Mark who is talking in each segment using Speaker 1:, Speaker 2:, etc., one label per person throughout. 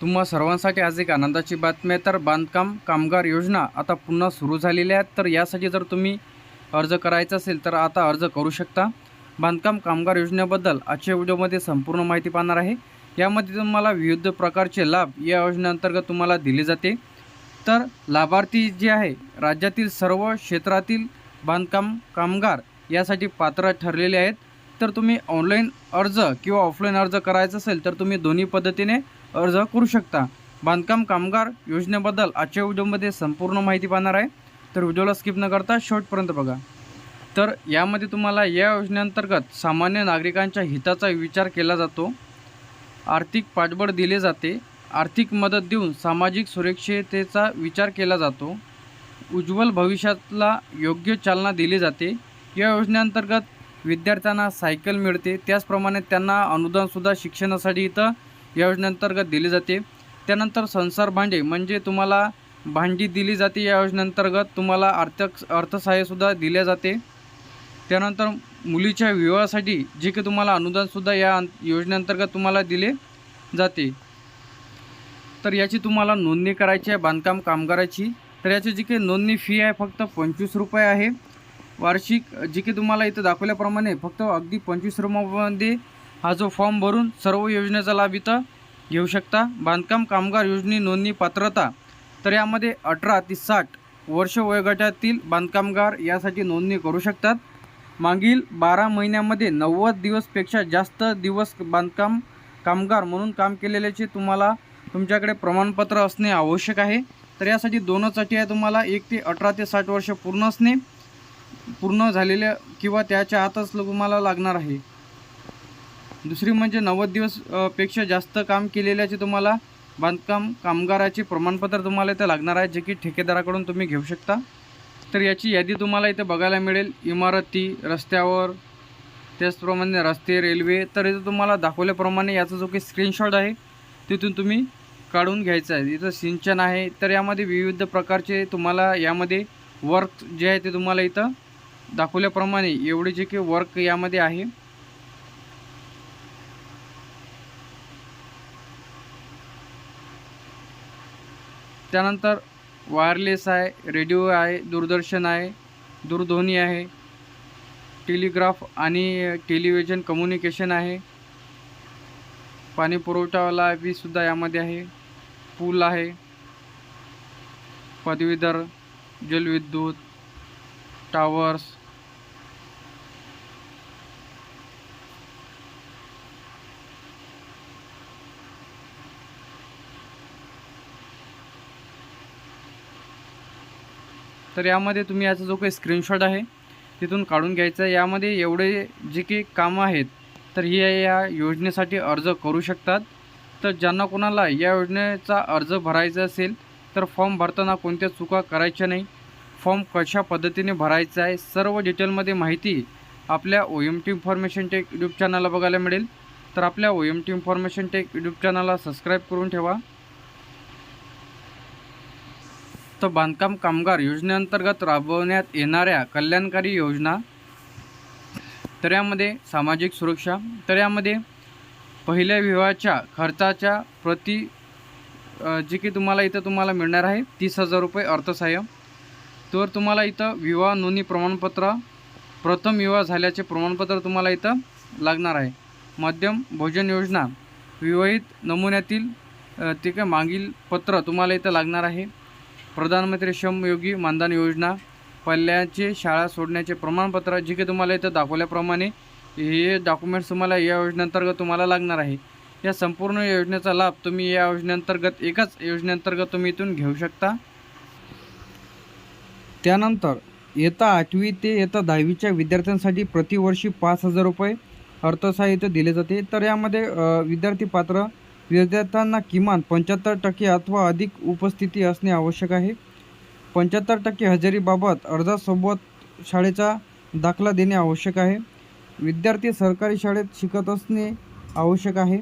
Speaker 1: तुम्हा सर्वांसाठी आज एक आनंदाची बातमी आहे. तर बांधकाम कामगार योजना आता पुन्हा सुरू झालेल्या आहेत. तर यासाठी जर तुम्ही अर्ज करायचा असेल तर आता अर्ज करू शकता. बांधकाम कामगार योजनेबद्दल आजच्या व्हिडिओमध्ये संपूर्ण माहिती पाहणार आहे. यामध्ये तुम्हाला विविध प्रकारचे लाभ या योजनेअंतर्गत तुम्हाला दिले जाते. तर लाभार्थी जे आहे राज्यातील सर्व क्षेत्रातील बांधकाम कामगार यासाठी पात्र ठरलेले आहेत. तर तुम्ही ऑनलाईन अर्ज किंवा ऑफलाईन अर्ज करायचा असेल तर तुम्ही दोन्ही पद्धतीने अर्ज करू शकता. बांधकाम कामगार योजनेबद्दल आजच्या व्हिडिओमध्ये संपूर्ण माहिती पाहणार आहे. तर व्हिडिओला स्किप न करता शेवटपर्यंत बघा. तर यामध्ये तुम्हाला या योजनेअंतर्गत सामान्य नागरिकांच्या हिताचा विचार केला जातो. आर्थिक पाठबळ दिले जाते. आर्थिक मदत देऊन सामाजिक सुरक्षिततेचा विचार केला जातो. उज्ज्वल भविष्यातला योग्य चालना दिली जाते. या योजनेअंतर्गत विद्यार्थ्यांना सायकल मिळते. त्याचप्रमाणे त्यांना अनुदानसुद्धा शिक्षणासाठी इथं या योजनेअंतर्गत दिली जाते. त्यानंतर संसार भांडे म्हणजे तुम्हाला भांडी दिली जाते या योजनेअंतर्गत तुम्हाला आर्थिक अर्थसहाय्यसुद्धा दिले जाते. त्यानंतर मुलीच्या विवाहासाठी जे की तुम्हाला अनुदानसुद्धा या योजनेअंतर्गत तुम्हाला दिले जाते. तर याची तुम्हाला नोंदणी करायची आहे बांधकाम कामगाराची तर याची जी काही नोंदणी फी आहे फक्त पंचवीस रुपये आहे. वार्षिक जी की तुम्हाला इथं दाखवल्याप्रमाणे फक्त अगदी पंचवीस रुपयामध्ये हा जो फॉर्म भरून सर्व योजनेचा लाभ इथं घेऊ शकता. बांधकाम कामगार योजने नोंदणी पात्रता तर यामध्ये अठरा ते साठ वर्ष वयोगटातील बांधकामगार यासाठी नोंदणी करू शकतात. मागील बारा महिन्यामध्ये नव्वद दिवसपेक्षा जास्त दिवस बांधकाम कामगार म्हणून काम केलेल्याचे तुम्हाला तुमच्याकडे प्रमाणपत्र असणे आवश्यक आहे. तर यासाठी दोनच अटी आहे तुम्हाला. एक ते अठरा ते साठ वर्ष पूर्ण असणे पूर्ण झालेल्या किंवा त्याच्या आतच तुम्हाला लागणार आहे. दुसरी म्हणजे नव्वद दिवसपेक्षा जास्त काम केलेल्याचे तुम्हाला बांधकाम कामगाराचे प्रमाणपत्र तुम्हाला इथं लागणार आहे जे की ठेकेदाराकडून तुम्ही घेऊ शकता. तर याची यादी तुम्हाला इथं बघायला मिळेल. इमारती रस्त्यावर त्याचप्रमाणे रस्ते रेल्वे. तर इथं तुम्हाला दाखवल्याप्रमाणे याचा जो काही स्क्रीनशॉट आहे तिथून तुम्ही काढून घ्यायचं आहे. इथं सिंचन आहे. तर यामध्ये विविध प्रकारचे तुम्हाला यामध्ये वर्क जे आहे ते तुम्हाला इथं दाखवल्याप्रमाणे एवढे जे काही वर्क यामध्ये आहे. त्यानंतर वायरलेस आहे रेडिओ आहे दूरदर्शन आहे दूरध्वनी आहे टेलिग्राफ आणि टेलिव्हिजन कम्युनिकेशन आहे. पाणी पुरवठावाला बी सुद्धा यामध्ये आहे. पूल आहे. पदवीधर जलविद्युत टावर्स तर यामध्ये तुम्ही याचा जो काही स्क्रीनशॉट आहे तिथून काढून घ्यायचा आहे. यामध्ये एवढे जे काही कामं आहेत तर हे या योजनेसाठी अर्ज करू शकतात. तर ज्यांना कोणाला या योजनेचा अर्ज भरायचा असेल तर फॉर्म भरताना कोणत्या चुका करायच्या नाही. फॉर्म कशा पद्धतीने भरायचा आहे सर्व डिटेलमध्ये माहिती आपल्या O M T information tech YouTube चॅनलला बघायला मिळेल. तर आपल्या O M T information tech YouTube चॅनलला सबस्क्राईब करून ठेवा. तर बांधकाम कामगार योजनेअंतर्गत राबवण्यात येणाऱ्या कल्याणकारी योजना तर यामध्ये सामाजिक सुरक्षा तर यामध्ये पहिल्या विवाहाच्या खर्चाच्या प्रति जे की तुम्हाला इथं तुम्हाला मिळणार आहे तीस हजार रुपये अर्थसहाय्य. तर तुम्हाला इथं विवाह नोंदणी प्रमाणपत्र प्रथम विवाह झाल्याचे प्रमाणपत्र तुम्हाला इथं लागणार आहे. मध्यम भोजन योजना विवाहित नमुन्यातील ते काय मागील पत्र तुम्हाला इथं लागणार आहे. प्रधानमंत्री श्रमयोगी मानधन योजना पल्ल्याचे शाळा सोडण्याचे प्रमाणपत्र जे की तुम्हाला इथं दाखवल्याप्रमाणे हे डॉक्युमेंट्स तुम्हाला या योजनेअंतर्गत तुम्हाला लागणार आहे. या संपूर्ण योजनेचा लाभ तुम्ही या योजनेअंतर्गत एकाच योजनेअंतर्गत तुम्ही इथून घेऊ शकता. त्यानंतर इयत्ता आठवी ते इयत्ता दहावीच्या विद्यार्थ्यांसाठी प्रतिवर्षी पाच हजार रुपये अर्थसहाय्य दिले जाते. तर यामध्ये विद्यार्थी पात्र विद्यार्थ्यांना किमान पंच्याहत्तर टक्के अथवा अधिक उपस्थिती असणे आवश्यक आहे. पंच्याहत्तर टक्के हजेरीबाबत अर्जासोबत शाळेचा दाखला देणे आवश्यक आहे. विद्यार्थी सरकारी शाळेत शिकत असणे आवश्यक आहे.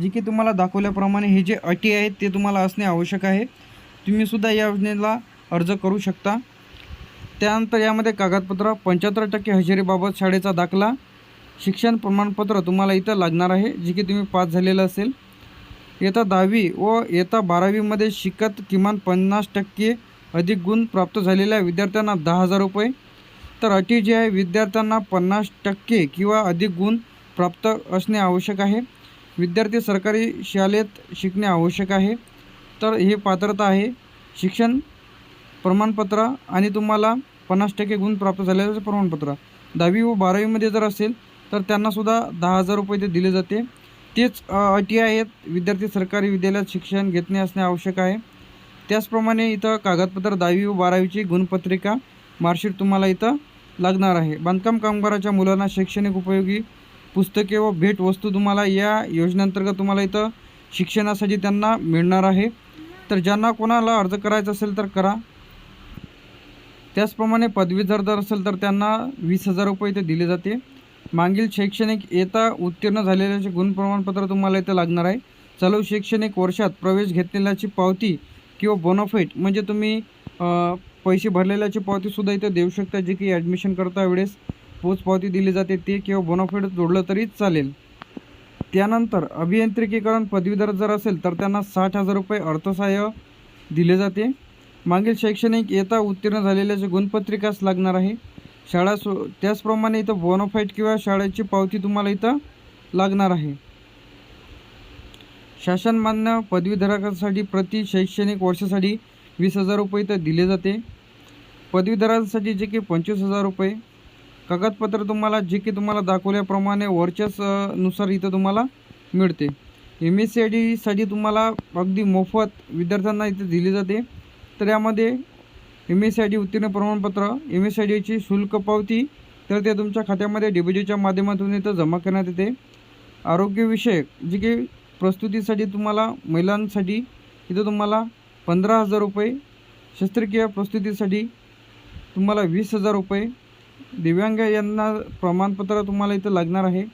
Speaker 1: जी की तुम्हाला दाखवल्याप्रमाणे हे जे अटी आहेत ते तुम्हाला असणे आवश्यक आहे. तुम्हीसुद्धा या योजनेला अर्ज करू शकता. त्यानंतर यामध्ये कागदपत्र पंच्याहत्तर टक्के हजेरीबाबत शाळेचा दाखला शिक्षण प्रमाणपत्र तुम्हाला इथं लागणार आहे. जे की तुम्ही पास झालेलं असेल. इयत्ता दहावी व इयत्ता बारावीमध्ये शिकत किमान पन्नास टक्के अधिक गुण प्राप्त झालेल्या विद्यार्थ्यांना दहा हजार रुपये. तर अटी जी आहे विद्यार्थ्यांना पन्नास टक्के किंवा अधिक गुण प्राप्त असणे आवश्यक आहे. विद्यार्थी सरकारी शाळेत शिकणे आवश्यक आहे. तर हे पात्रता आहे. शिक्षण प्रमाणपत्र आणि तुम्हाला पन्नास टक्के गुण प्राप्त झालेलं प्रमाणपत्र. दहावी व बारावीमध्ये जर असेल तर त्यांनासुद्धा दहा हजार रुपये ते दिले जाते. तेच अटी आहेत. विद्यार्थी सरकारी विद्यालयात शिक्षण घेतणे असणे आवश्यक आहे. त्याचप्रमाणे इथं कागदपत्र दहावी व बारावीची गुणपत्रिका मार्कशीट तुम्हाला इथं लागणार आहे. बांधकाम कामगाराच्या मुलांना शैक्षणिक उपयोगी पुस्तके व भेटवस्तू तुम्हाला या योजनेअंतर्गत तुम्हाला इथं शिक्षणासाठी त्यांना मिळणार आहे. तर ज्यांना कोणाला अर्ज करायचा असेल तर करा. त्याचप्रमाणे पदवीधर जर असेल तर त्यांना वीस हजार रुपये इथे दिले जाते. मागील शैक्षणिक येता उत्तीर्ण झालेल्याचे गुण प्रमाणपत्र तुम्हाला इथं लागणार आहे. चालू शैक्षणिक वर्षात प्रवेश घेतलेल्याची पावती किंवा बोनोफाईट म्हणजे तुम्ही पैसे भरलेल्याची पावतीसुद्धा इथं देऊ शकता जे की ॲडमिशन करता वेळेस पोच पावती दिली जाते ते किंवा बोनोफाईट जोडलं तरी चालेल. त्यानंतर अभियांत्रिकीकरण पदवीधर जर असेल तर त्यांना साठ हजार रुपये अर्थसहाय्य दिले जाते. मागील शैक्षणिक येता उत्तीर्ण झालेल्याचे गुणपत्रिकाच लागणार आहे. शाळा सो त्याचप्रमाणे इथं बोनोफाईट किंवा शाळेची पावती तुम्हाला इथं लागणार आहे. शासनमान्य पदवीधारकांसाठी प्रति शैक्षणिक वर्षासाठी वीस हजार रुपये इथं दिले जाते. पदवीधरांसाठी जे की पंचवीस हजार रुपये. कागदपत्र तुम्हाला जे की तुम्हाला दाखवल्याप्रमाणे वरच्याच नुसार इथं तुम्हाला मिळते. एम एस सी आय डीसाठी तुम्हाला अगदी मोफत विद्यार्थ्यांना इथे दिली जाते. तर यामध्ये M S C I D उत्तीर्ण प्रमाणपत्र एम एस सी आय डीची शुल्क पावती तर ते तुमच्या खात्यामध्ये डी बी माध्यमातून इथं जमा करण्यात येते. आरोग्यविषयक जी की प्रस्तुतीसाठी तुम्हाला महिलांसाठी इथं तुम्हाला पंधरा हजार रुपये शस्त्रक्रिया प्रस्तुतीसाठी तुम्हाला वीस हजार रुपये दिव्यांग यांना प्रमाणपत्र तुम्हाला इथं लागणार आहे.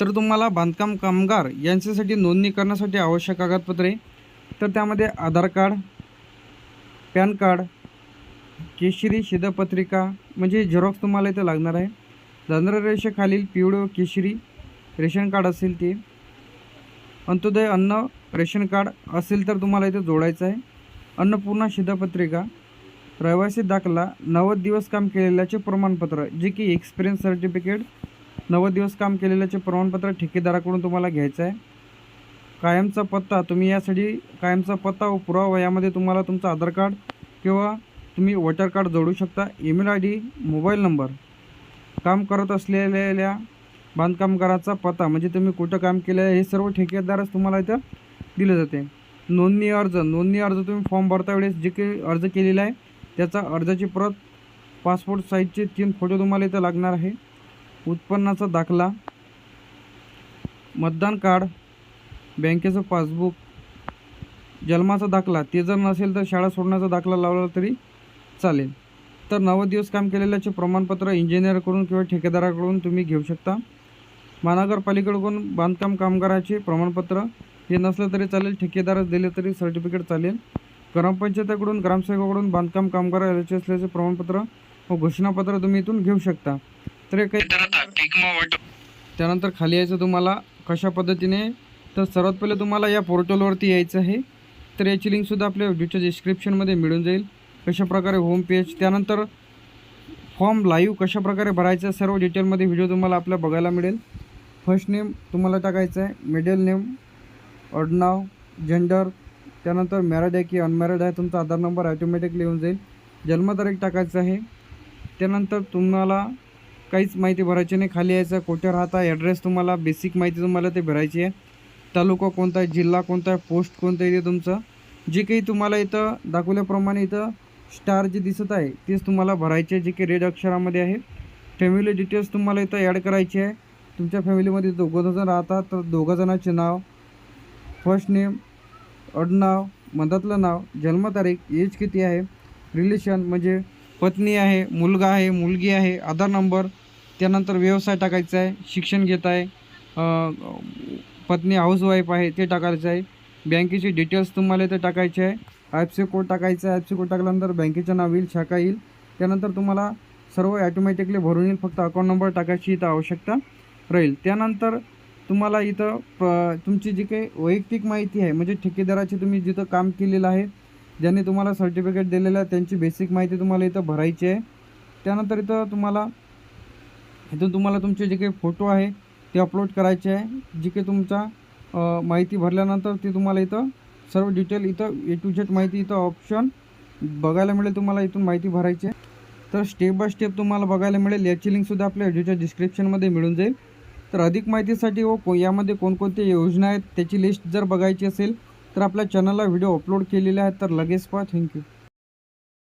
Speaker 1: तर तुम्हाला बांधकाम कामगार यांच्यासाठी नोंदणी करण्यासाठी आवश्यक कागदपत्रे तर त्यामध्ये आधार कार्ड पॅन कार्ड केशरी शिधापत्रिका म्हणजे झेरॉक्स तुम्हाला इथं लागणार आहे. दांद्र रेषेखालील पिवळं केशरी रेशन कार्ड असेल ते. अंत्योदय अन्न रेशन कार्ड असेल तर तुम्हाला इथे जोडायचं आहे. अन्नपूर्णा शिधापत्रिका रहिवासी दाखला नव्वद दिवस काम केलेल्याचे प्रमाणपत्र जे की एक्सपिरियन्स सर्टिफिकेट नव्वद दिवस काम केलेल्याचे प्रमाणपत्र ठेकेदाराकडून तुम्हाला घ्यायचं आहे. कायमचा पत्ता तुम्ही यासाठी कायमचा पत्ता व पुरावा यामध्ये तुम्हाला तुमचं आधार कार्ड किंवा तुम्ही वॉटर कार्ड जोडू शकता. Email I D mobile number. काम करत असलेल्या बांधकामगाराचा पत्ता म्हणजे तुम्ही कुठं काम केलं आहे हे सर्व ठेकेदारच तुम्हाला इथं दिलं जाते. नोंदणी अर्ज नोंदणी अर्ज तुम्ही फॉर्म भरता वेळेस जे काही अर्ज केलेला आहे त्याचा अर्जाची प्रत पासपोर्ट साईजचे तीन फोटो तुम्हाला इथं लागणार आहे. उत्पन्नाचा दाखला मतदान कार्ड बँकेचं पासबुक जन्माचा दाखला ते जर नसेल तर शाळा सोडण्याचा दाखला लावला तरी चालेल. तर नव्वद दिवस काम केलेल्याचे प्रमाणपत्र इंजिनियरकडून किंवा ठेकेदाराकडून तुम्ही घेऊ शकता. महानगरपालिकेकडून बांधकाम कामगाराचे प्रमाणपत्र हे नसलं तरी चालेल ठेकेदारच दिले तरी सर्टिफिकेट चालेल. ग्रामपंचायतीकडून ग्रामसेवकाकडून बांधकाम कामगार याचे असल्याचे प्रमाणपत्र व घोषणापत्र तुम्ही इथून घेऊ शकता. तर हे काही त्यानंतर खाली यायचं तुम्हाला कशा पद्धतीने तर सर्वात पहिले तुम्हाला या पोर्टलवरती यायचं आहे. तर याची लिंकसुद्धा आपल्या व्हिडिओच्या डिस्क्रिप्शनमध्ये मिळून जाईल. कशाप्रकारे होम पेज त्यानंतर फॉर्म लाईव्ह कशाप्रकारे भरायचा भरायचं आहे, सर्व डिटेलमध्ये व्हिडिओ तुम्हाला आपल्या बघायला मिळेल. फर्स्ट नेम तुम्हाला टाकायचं आहे मिडल नेम अडनाव जेंडर त्यानंतर मॅरिड आहे की अनमॅरिड आहे तुमचा आधार नंबर ॲटोमॅटिकली येऊन जाईल. जन्मतारीख टाकायचं आहे. त्यानंतर तुम्हाला काहीच माहिती भरायची नाही खाली यायचं कुठे राहता ॲड्रेस तुम्हाला बेसिक माहिती तुम्हाला ते भरायची आहे. तालुका कोणता आहे जिल्हा कोणता आहे पोस्ट कोणता आहे ते तुमचं? जे काही तुम्हाला इथं दाखवल्याप्रमाणे इथं स्टार जे दिसत आहे तेच तुम्हाला भरायचे आहे. जे की रेड अक्षरामध्ये आहे फॅमिली डिटेल्स तुम्हाला इथं ॲड करायचे आहे. तुमच्या फॅमिलीमध्ये दोघं जण राहतात तर दोघंजणाचे नाव फर्स्ट नेम अडनाव मधातलं नाव जन्मतारीख एज किती आहे रिलेशन म्हणजे पत्नी आहे मुलगा आहे मुलगी आहे आधार नंबर त्यानंतर व्यवसाय टाकायचा आहे शिक्षण घेत आहे पत्नी हाऊसवाईफ आहे ते टाकायचं आहे. बँकेचे डिटेल्स तुम्हाला इथे टाकायचे आहे. आय एफ सी कोड टाकायचा आहे. आय एफ सी कोड टाकल्यानंतर बँकेचं नाव येईल शाखा येईल. त्यानंतर तुम्हाला सर्व ॲटोमॅटिकली भरून येईल. फक्त अकाउंट नंबर टाकायची इथं आवश्यकता राहील. त्यानंतर तुम्हाला इथं प तुमची जी काही वैयक्तिक माहिती आहे म्हणजे ठेकेदाराची तुम्ही जिथं काम केलेलं आहे ज्यांनी तुम्हाला सर्टिफिकेट दिलेलं आहे त्यांची बेसिक माहिती तुम्हाला इथं भरायची आहे. त्यानंतर इथं तुम्हाला इथून तुम्हाला तुमचे जे काही फोटो आहे ते अपलोड करायचे आहे. जी काही तुमचा माहिती भरल्यानंतर ते तुम्हाला इथं सर्व डिटेल इथं ए टू झेड माहिती इथं ऑप्शन बघायला मिळेल तुम्हाला इथून माहिती भरायची आहे. तर स्टेप बाय स्टेप तुम्हाला बघायला मिळेल. याची लिंकसुद्धा आपल्या व्हिडिओच्या डिस्क्रिप्शनमध्ये मिळून जाईल. तर अधिक माहितीसाठी व को यामध्ये कोणकोणत्या योजना आहेत त्याची लिस्ट जर बघायची असेल तर आपल्या चॅनलला व्हिडिओ अपलोड केलेले आहेत तर लगेच पहा. थँक्यू